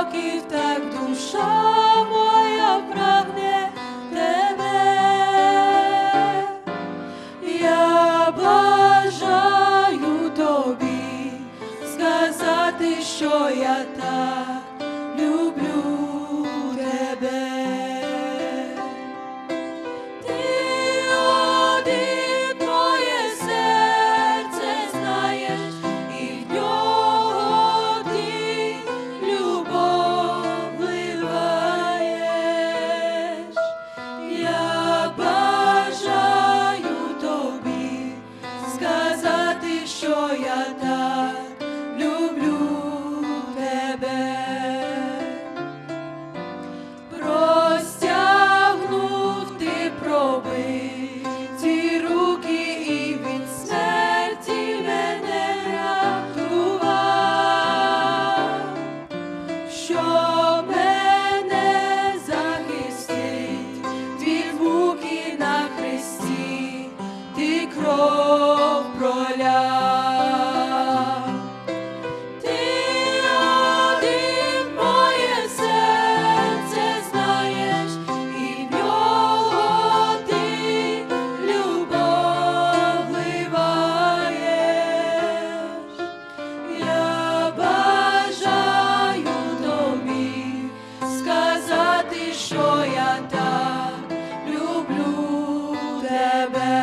потоків, так душа моя прагне тебе. Я бажаю тобі сказати, що я так люблю Rebel.